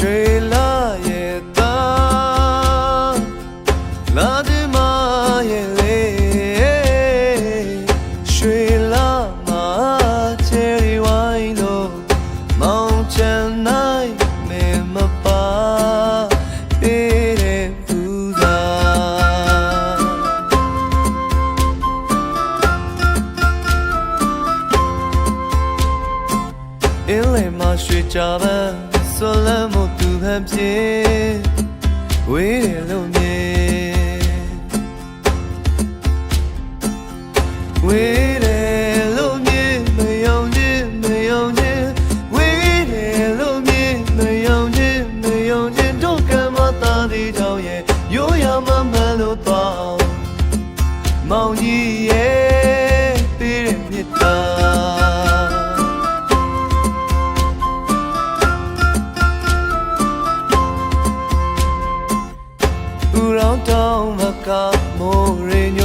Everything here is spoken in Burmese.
ရွှေလာရဲ့သားလာဒီမာရဲ့လေရွှေလာမှာချယ်ရီဝိုင်းလို့မောင်ချန်နိုင်မင်းမပါပေးတဲ့ဘူးသာအင်းလေမှာရွှေကြပန်း ဆွလမ်းမှုသူဟန်ပြေဝေးတယ်လို့မြင်ဝေးတယ်လို့မြင်မယုံခြင်းမယုံခြင်းဝေးတယ်လို့မြင်မယုံခြင်းမယုံခြင်းတို့ကမသာသေးကြောင့်ရဲ့ရိုးရမမှန်လို့တော့မောင်ကြီးရဲ့ Don't don't look up more in